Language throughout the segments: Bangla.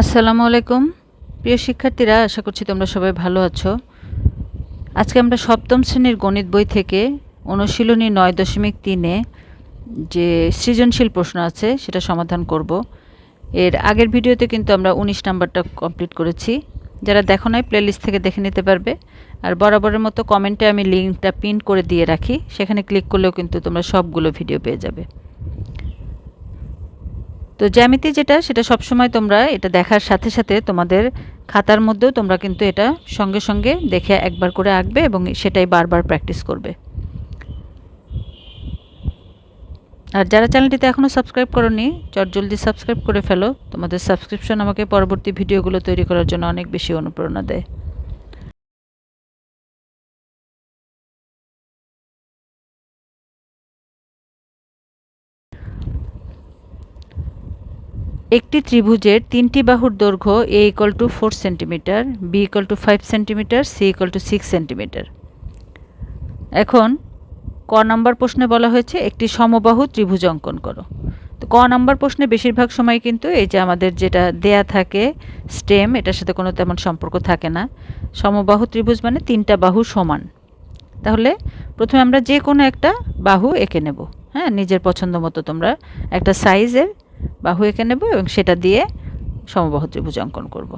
আসসালামু আলাইকুম। প্রিয় শিক্ষার্থীরা, আশা করছি তোমরা সবাই ভালো আছো। আজকে আমরা সপ্তম শ্রেণির গণিত বই থেকে অনুশীলনী নয় দশমিক তিনে যে সৃজনশীল প্রশ্ন আছে, সেটা সমাধান করব। এর আগের ভিডিওতে কিন্তু আমরা উনিশ নাম্বারটা কমপ্লিট করেছি। যারা দেখো নাই প্লেলিস্ট থেকে দেখে নিতে পারবে। আর বরাবরের মতো কমেন্টে আমি লিঙ্কটা পিন করে দিয়ে রাখি। সেখানে ক্লিক করলেও কিন্তু তোমরা সবগুলো ভিডিও পেয়ে যাবে। তো জ্যামিতি যেটা, সেটা সবসময় তোমরা এটা দেখার সাথে সাথে তোমাদের খাতার মধ্যেও তোমরা কিন্তু এটা সঙ্গে সঙ্গে দেখে একবার করে আঁকবে এবং সেটাই বারবার প্র্যাকটিস করবে। আর যারা চ্যানেলটিতে এখনও সাবস্ক্রাইব করনি, চট জলদি সাবস্ক্রাইব করে ফেলো। তোমাদের সাবস্ক্রিপশন আমাকে পরবর্তী ভিডিওগুলো তৈরি করার জন্য অনেক বেশি অনুপ্রেরণা দেয়। একটি ত্রিভুজের তিনটি বাহুর দৈর্ঘ্য A equal to four centimetre B equal to five centimetre C equal to six centimetre এখন ক নাম্বার প্রশ্নে বলা হয়েছে, একটি সমবাহু ত্রিভুজ অঙ্কন করো। তো ক নাম্বার প্রশ্নে বেশিরভাগ সময় কিন্তু এই যে আমাদের যেটা দেয়া থাকে স্টেম এটার সাথে কোনো তেমন সম্পর্ক থাকে না। সমবাহু ত্রিভুজ মানে তিনটা বাহু সমান। তাহলে প্রথমে আমরা যে কোনো একটা বাহু এঁকে নেব। হ্যাঁ নিজের পছন্দ মতো তোমরা একটা সাইজের বাহু এঁকে নেব এবং সেটা দিয়ে সমবাহু ত্রিভুজ অঙ্কন করব।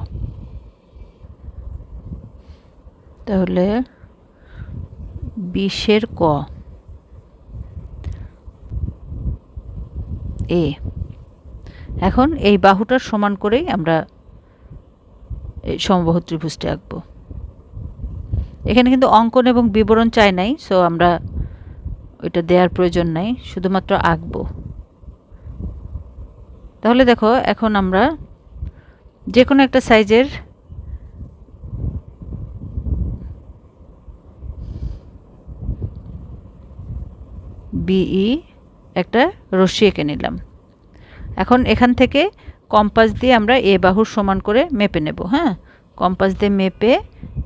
তাহলে বিশের ক, এ। এখন এই বাহুটার সমান করেই আমরা এই সমবাহু ত্রিভুজটা আঁকবো। এখানে কিন্তু অঙ্কন এবং বিবরণ চাই নাই সো আমরা ওইটা দেওয়ার প্রয়োজন নাই, শুধুমাত্র আঁকবো। তাহলে দেখো, এখন আমরা যে কোনো একটা সাইজের বিই একটা রশ্মি এঁকে নিলাম। এখন এখান থেকে কম্পাস দিয়ে আমরা এ বাহুর সমান করে মেপে নেব হ্যাঁ? কম্পাস দিয়ে মেপে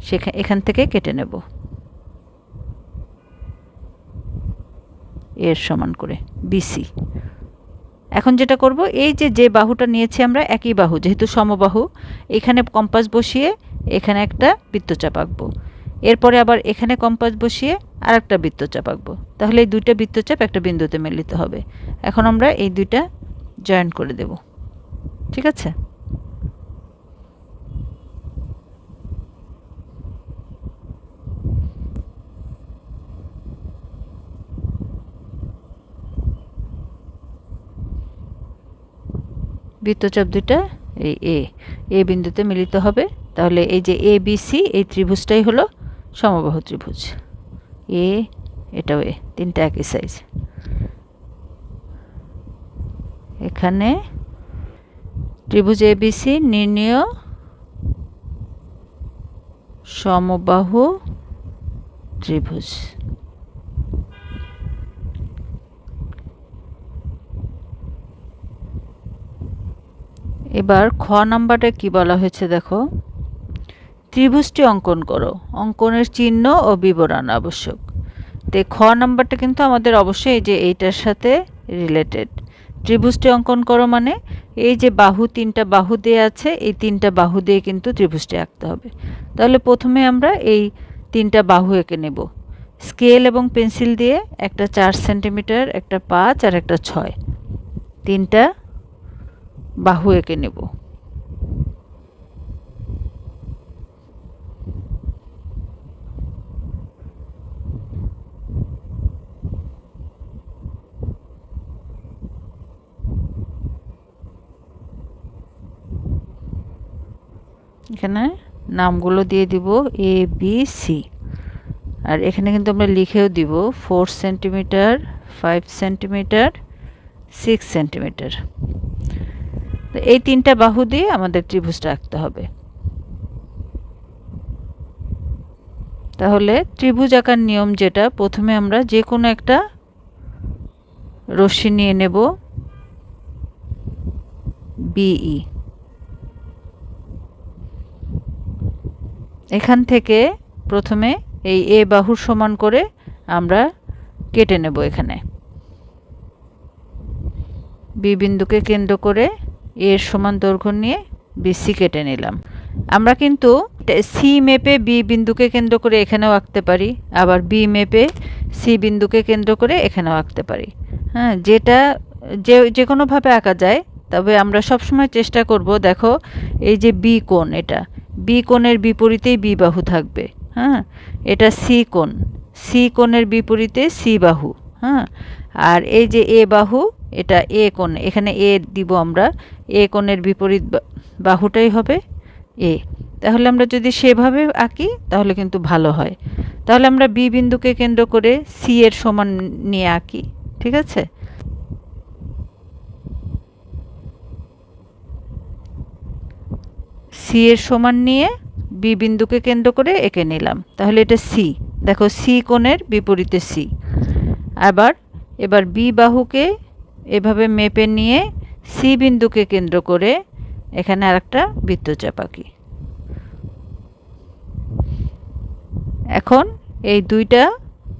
সেখান এখান থেকে কেটে নেব। এর সমান করে, বিসি। এখন যেটা করব, এই যে যে বাহুটা নিয়েছি আমরা, একই বাহু, যেহেতু সমবাহু, এখানে কম্পাস বসিয়ে এখানে একটা বৃত্তচাপ আঁকবো। এরপরে আবার এখানে কম্পাস বসিয়ে আর একটা বৃত্তচাপ আঁকবো। তাহলে এই দুইটা বৃত্তচাপ একটা বিন্দুতে মিলিত হবে। এখন আমরা এই দুইটা জয়েন করে দেব। ঠিক আছে? বৃত্তচাপ দুইটা, এই এ এ বিন্দুতে মিলিত হবে। তাহলে এই যে এ বি সি এই ত্রিভুজটাই হলো সমবাহু ত্রিভুজ। এ এটাও এ তিনটা একই সাইজ এখানে ত্রিভুজ এ বি সি নির্ণয় সমবাহু ত্রিভুজ। এবার খ নাম্বারটা কি বলা হয়েছে দেখো? ত্রিভুজটি অঙ্কন করো। অঙ্কনের চিহ্ন ও বিবরণ আবশ্যক। তো খ নাম্বারটা কিন্তু আমাদের অবশ্যই এই যে এইটার সাথে রিলেটেড ত্রিভুজটি অঙ্কন করো মানে এই যে বাহু তিনটা বাহু দিয়ে আছে, এই তিনটা বাহু দিয়ে কিন্তু ত্রিভুজটি আঁকতে হবে। তাহলে প্রথমে আমরা এই তিনটা বাহু এঁকে নেব। স্কেল এবং পেন্সিল দিয়ে একটা চার সেন্টিমিটার, একটা পাঁচ আর একটা ছয়। তিনটা বাহু এঁকে নেব। এখানে নামগুলো দিয়ে দিব এ বি সি আর এখানে কিন্তু আমরা লিখেও দিব four centimetre five centimetre six centimetre এই তিনটা বাহু দিয়ে আমাদের ত্রিভুজটা আঁকতে হবে। তাহলে ত্রিভুজ আঁকার নিয়ম যেটা, প্রথমে আমরা যে কোনো একটা রশ্মি নিয়ে নেব, বিই। এখান থেকে প্রথমে এই এ বাহুর সমান করে আমরা কেটে নেব এখানে। বি বিন্দুকে কেন্দ্র করে এর সমান দৈর্ঘ্য নিয়ে বিসি কেটে নিলাম। আমরা কিন্তু সি মেপে বি বিন্দুকে কেন্দ্র করে এখানেও আঁকতে পারি, আবার বি মেপে সি বিন্দুকে কেন্দ্র করে এখানেও আঁকতে পারি। হ্যাঁ যেটা যে যে কোনোভাবে আঁকা যায়, তবে আমরা সবসময় চেষ্টা করব, দেখো, এই যে বি কোণ এটা বি কোণের বিপরীতেই বি বাহু থাকবে হ্যাঁ এটা সি কোণ সি কোণের বিপরীতে সি বাহু হ্যাঁ আর এই যে এ বাহু এটা এ কোণ, এখানে এ দিব আমরা এ কোণের বিপরীত বাহুটাই হবে এ তাহলে আমরা যদি সেভাবে আঁকি, তাহলে কিন্তু ভালো হয়। তাহলে আমরা বি বিন্দুকে কেন্দ্র করে সি এর সমান নিয়ে আঁকি, ঠিক আছে? সি এর সমান নিয়ে বি বিন্দুকে কেন্দ্র করে এঁকে নিলাম। তাহলে এটা সি দেখো সি কোণের বিপরীতে সি আবার, এবার বি বাহুকে এভাবে মেপে নিয়ে সি বিন্দুকে কেন্দ্র করে এখানে আর একটা বৃত্তচাপ আঁকি এখন এই দুইটা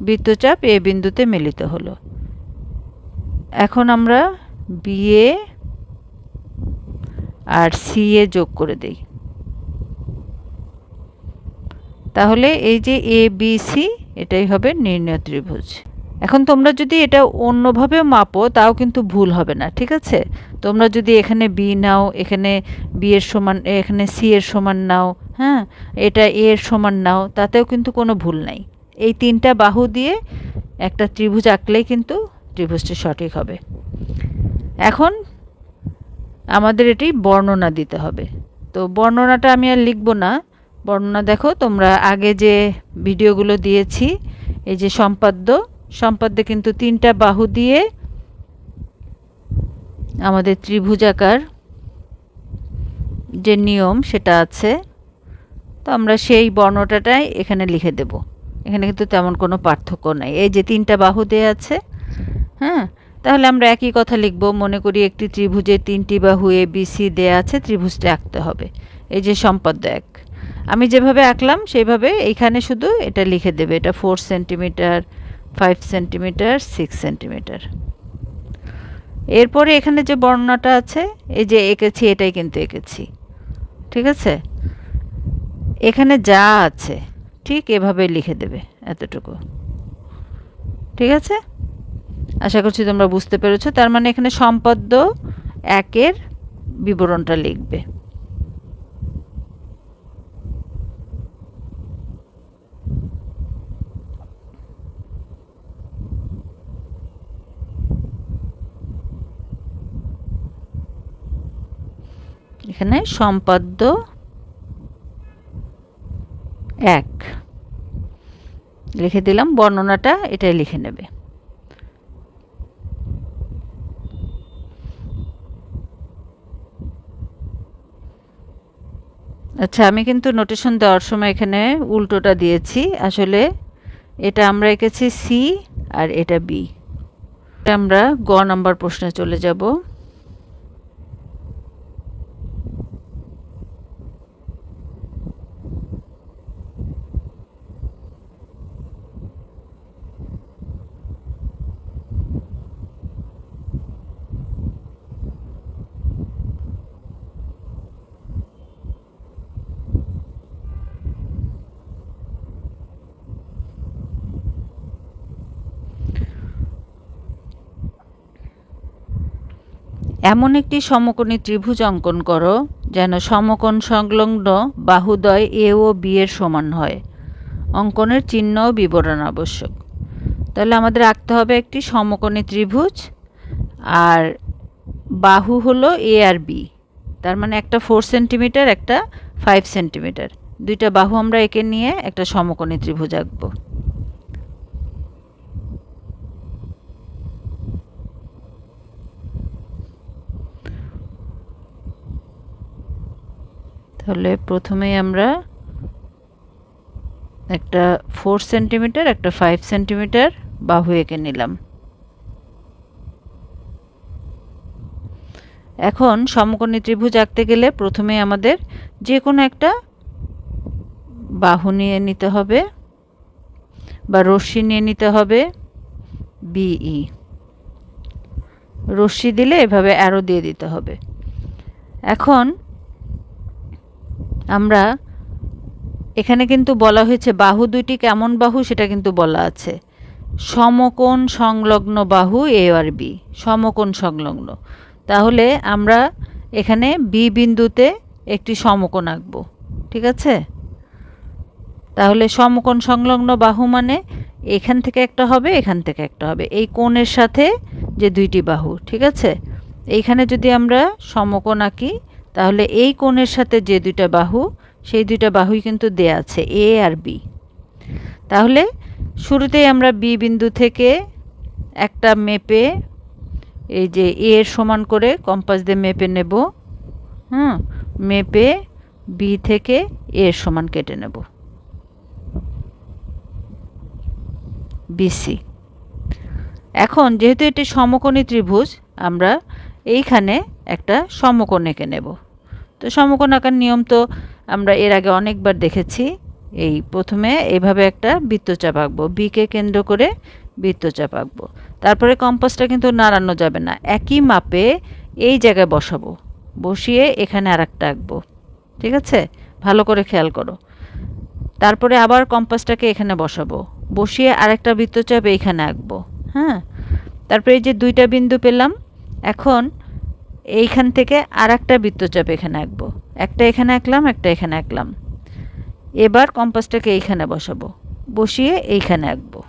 বৃত্তচাপ এ বিন্দুতে মিলিত হলো। এখন আমরা বিএ আর সি এ যোগ করে দেই। তাহলে এই যে এ বি সি, এটাই হবে নির্ণয় ত্রিভুজ। এখন তোমরা যদি এটা অন্যভাবেও মাপো, তাও কিন্তু ভুল হবে না, ঠিক আছে? তোমরা যদি এখানে বি নাও, এখানে বি এর সমান, এখানে সি এর সমান নাও হ্যাঁ? এটা এ এর সমান নাও, তাতেও কিন্তু কোনো ভুল নাই। এই তিনটা বাহু দিয়ে একটা ত্রিভুজ আঁকলেই কিন্তু ত্রিভুজটি সঠিক হবে। এখন আমাদের এটি বর্ণনা দিতে হবে। তো বর্ণনাটা আমি আর লিখব না। বর্ণনা দেখো, তোমরা আগে যে ভিডিওগুলো দিয়েছি, এই যে সম্পাদ্য সম্পাদ্যে কিন্তু তিনটা বাহু দিয়ে আমাদের ত্রিভুজাকার যে নিয়ম সেটা আছে। তো আমরা সেই বর্ণটাটাই এখানে লিখে দেব। এখানে কিন্তু তেমন কোনো পার্থক্য নাই। এই যে তিনটা বাহু দেয়া আছে হ্যাঁ? তাহলে আমরা একই কথা লিখব। মনে করি একটি ত্রিভুজের তিনটি বাহু এ বি সি দেয়া আছে, ত্রিভুজটা আঁকতে হবে। এই যে সম্পাদ্য এক আমি যেভাবে আঁকলাম, সেইভাবে এইখানে শুধু এটা লিখে দেবে। এটা four centimetre five centimetre six centimetre এরপরে এখানে যে বর্ণনাটা আছে, এই যে এঁকেছি, এটাই কিন্তু এঁকেছি। ঠিক আছে? এখানে যা আছে, ঠিক এভাবে লিখে দেবে এতটুকু। ঠিক আছে? আশা করছি তোমরা বুঝতে পেরেছ। তার মানে এখানে সম্পদ্য একের বিবরণটা লিখবে। এখানে সম্পাদ্য এক। লিখে দিলাম, বর্ণনাটা এটাই লিখে নেবে। আচ্ছা আমি কিন্তু নোটেশন দেওয়ার সময় এখানে উল্টোটা দিয়েছি। আসলে এটা আমরা এঁকেছি সি আর এটা বি। আমরা গ নাম্বার প্রশ্নে চলে যাব। এমন একটি সমকোণী ত্রিভুজ অঙ্কন করো, যেন সমকোণ সংলগ্ন বাহুদয় এ ও বি এর সমান হয়। অঙ্কনের চিহ্ন ও বিবরণ আবশ্যক। তাহলে আমাদের আঁকতে হবে একটি সমকোণী ত্রিভুজ, আর বাহু হলো এ আর বি। তার মানে একটা ফোর সেন্টিমিটার একটা ফাইভ সেন্টিমিটার দুইটা বাহু আমরা এঁকে নিয়ে একটা সমকোণী ত্রিভুজ আঁকবো। তাহলে প্রথমেই আমরা একটা ফোর সেন্টিমিটার একটা ফাইভ সেন্টিমিটার বাহু এঁকে নিলাম। এখন সমকোণী ত্রিভুজ আঁকতে গেলে প্রথমে আমাদের যে কোনো একটা বাহু নিয়ে নিতে হবে বা রশ্মি নিয়ে নিতে হবে বিই রশ্মি দিলে এভাবে অ্যারো দিয়ে দিতে হবে। এখন আমরা এখানে কিন্তু বলা হয়েছে বাহু দুইটি কেমন বাহু সেটা কিন্তু বলা আছে। সমকোণ সংলগ্ন বাহু এ আর বি সমকোণ সংলগ্ন। তাহলে আমরা এখানে বি বিন্দুতে একটি সমকোণ আঁকব, ঠিক আছে? তাহলে সমকোণ সংলগ্ন বাহু মানে এখান থেকে একটা হবে, এখান থেকে একটা হবে। এই কোণের সাথে যে দুইটি বাহু, ঠিক আছে? এইখানে যদি আমরা সমকোণ আঁকি তাহলে এই কোণের সাথে যে দুইটা বাহু, সেই দুইটা বাহুই কিন্তু দেয়া আছে, এ আর বি। তাহলে শুরুতেই আমরা বি বিন্দু থেকে একটা মেপে এই যে এ এর সমান করে কম্পাস দিয়ে মেপে নেব, হুম, মেপে বি থেকে এ এর সমান কেটে নেব। বিসি এখন যেহেতু এটি সমকোণী ত্রিভুজ, আমরা এইখানে একটা সমকোণ এঁকে নেব। তো সমকোণ আঁকার নিয়ম তো আমরা এর আগে অনেকবার দেখেছি। এই প্রথমে এইভাবে একটা বৃত্তচাপ আঁকবো বিকে কেন্দ্র করে বৃত্তচাপ আঁকবো। তারপরে কম্পাসটা কিন্তু নাড়ানো যাবে না, একই মাপে এই জায়গায় বসাবো, বসিয়ে এখানে আর একটা আঁকবো। ঠিক আছে? ভালো করে খেয়াল করো। তারপরে আবার কম্পাসটাকে এখানে বসাবো, বসিয়ে আরেকটা বৃত্তচাপ এইখানে আঁকবো হ্যাঁ? তারপরে এই যে দুইটা বিন্দু পেলাম, এখন এইখান থেকে আর একটা বৃত্তচাপ এখানে আঁকবো। একটা এখানে আঁকলাম, একটা এখানে আঁকলাম। এবার কম্পাসটাকে এইখানে বসাবো, বসিয়ে এইখানে আঁকবো।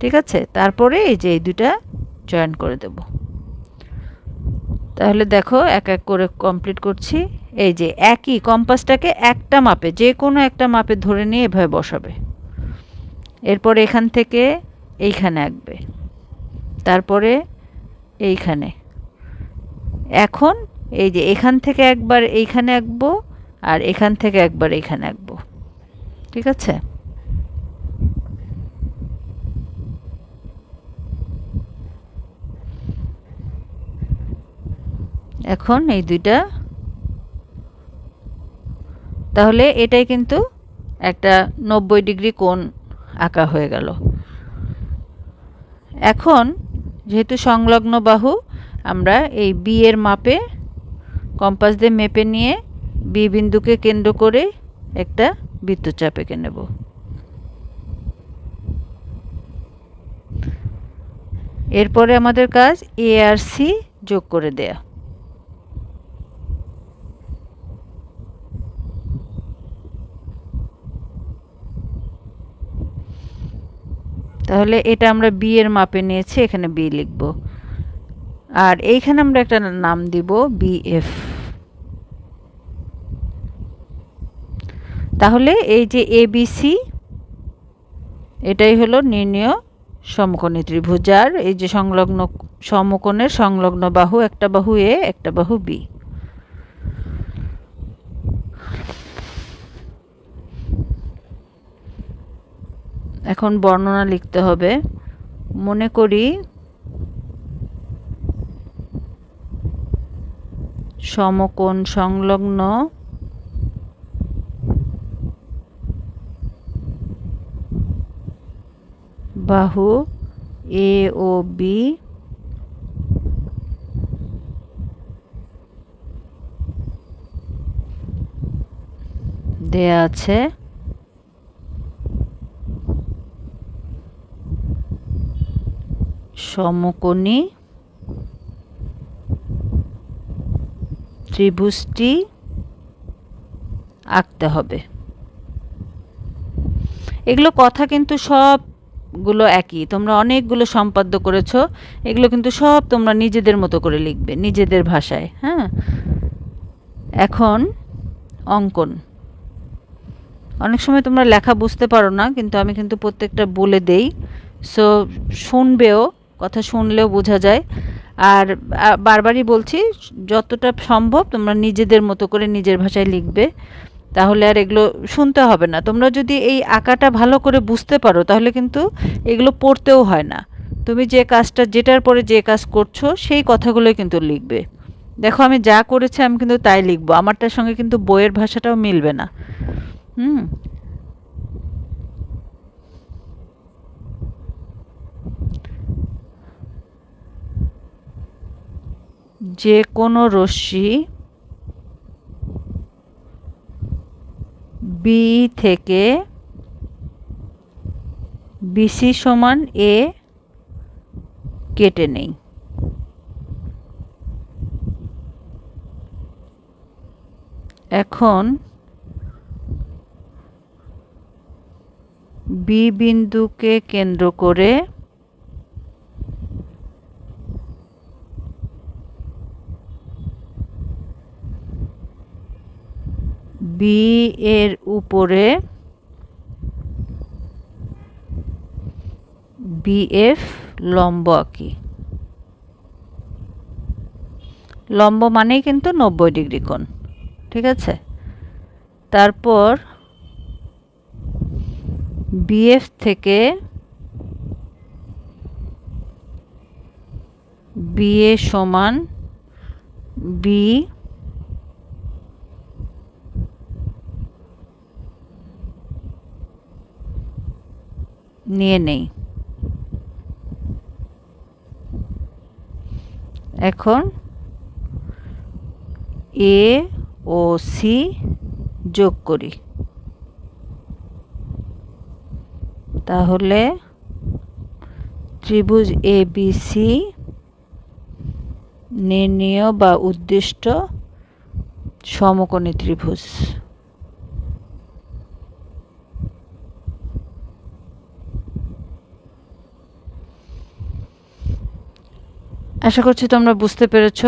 ঠিক আছে? তারপরে এই যে এই দুটা জয়েন করে দেব। তাহলে দেখো, এক এক করে কমপ্লিট করছি। এই যে একই কম্পাসটাকে একটা মাপে, যে কোনো একটা মাপে ধরে নিয়ে এভাবে বসাবে। এরপর এখান থেকে এইখানে আঁকবে। তারপরে এইখানে। এখন এই যে এখান থেকে একবার এইখানে আঁকবো আর এখান থেকে একবার এইখানে আঁকবো। ঠিক আছে? এখন এই দুইটা। তাহলে এটাই কিন্তু একটা নব্বই ডিগ্রি কোণ আঁকা হয়ে গেল। এখন যেহেতু সংলগ্ন বাহু আমরা এই বি এর মাপে কম্পাস দিয়ে মেপে নিয়ে বি বিন্দুকে কেন্দ্র করে একটা বৃত্তচাপ এঁকে নেব। এরপরে আমাদের কাজ এ আর সি যোগ করে দেয়া। তাহলে এটা আমরা বি এর মাপে নিয়েছি, এখানে বি লিখব। আর এইখানে আমরা একটা নাম দিব বিএফ তাহলে এই যে এবিসি এটাই হলো নির্ণয় সমকোণী ত্রিভুজার। এই যে সংলগ্ন সমকোণের সংলগ্ন বাহু, একটা বাহু এ একটা বাহু বি এখন বর্ণনা লিখতে হবে। মনে করি সমকোণ সংলগ্ন বাহু এ ও বি দেয়া আছে। সমকোণী ত্রিভুজটি আঁকতে হবে। এগুলো কথা কিন্তু সবগুলো একই। তোমরা অনেকগুলো সম্পাদ্য করেছ, এগুলো কিন্তু সব তোমরা নিজেদের মতো করে লিখবে, নিজেদের ভাষায় হ্যাঁ? এখন অঙ্কন। অনেক সময় তোমরা লেখা বুঝতে পারো না, কিন্তু আমি কিন্তু প্রত্যেকটা বলে দেই। সো শুনবেও, কথা শুনলেও বোঝা যায়। আর বারবারই বলছি, যতটা সম্ভব তোমরা নিজেদের মতো করে নিজের ভাষায় লিখবে, তাহলে আর এগুলো শুনতে হবে না। তোমরা যদি এই আঁকাটা ভালো করে বুঝতে পারো, তাহলে কিন্তু এগুলো পড়তেও হয় না। তুমি যে কাজটা, যেটার পরে যে কাজ করছ, সেই কথাগুলোই কিন্তু লিখবে। দেখো, আমি যা করেছি আমি কিন্তু তাই লিখব। আমারটার সঙ্গে কিন্তু বইয়ের ভাষাটাও মিলবে না। হুম? যে কোনো রশ্মি বি থেকে বিসি সমান এ কেটে নেই। এখন বি বিন্দুকে কেন্দ্র করে বি এর উপরে বিএফ লম্ব আঁকি। লম্ব মানেই কিন্তু নব্বই ডিগ্রি কোণ, ঠিক আছে? তারপর বিএফ থেকে বিএ সমান বি নিয়ে নেই। এখন এ ও সি যোগ করি। তাহলে ত্রিভুজ এ বি সি নির্ণীয় বা উদ্দিষ্ট সমকোণী ত্রিভুজ। আশা করছি তোমরা বুঝতে পেরেছ।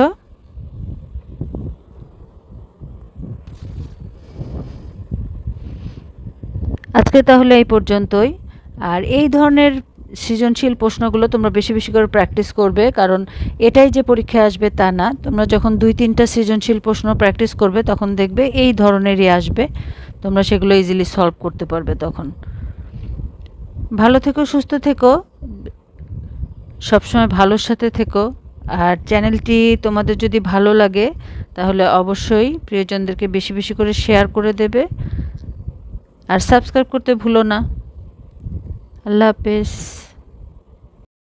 আজকে তাহলে এই পর্যন্তই। আর এই ধরনের সৃজনশীল প্রশ্নগুলো তোমরা বেশি বেশি করে প্র্যাকটিস করবে, কারণ এটাই যে পরীক্ষায় আসবে তা না। তোমরা যখন দুই তিনটা সৃজনশীল প্রশ্ন প্র্যাকটিস করবে, তখন দেখবে এই ধরনেরই আসবে। তোমরা সেগুলো ইজিলি সলভ করতে পারবে তখন। ভালো থেকো, সুস্থ থেকো। সবসময় ভালোর সাথে থেকো। আর চ্যানেলটি তোমাদের যদি ভালো লাগে, তাহলে অবশ্যই প্রিয়জনদেরকে বেশি বেশি করে শেয়ার করে দেবে। আর সাবস্ক্রাইব করতে ভুলো না। আল্লাহ হাফেজ।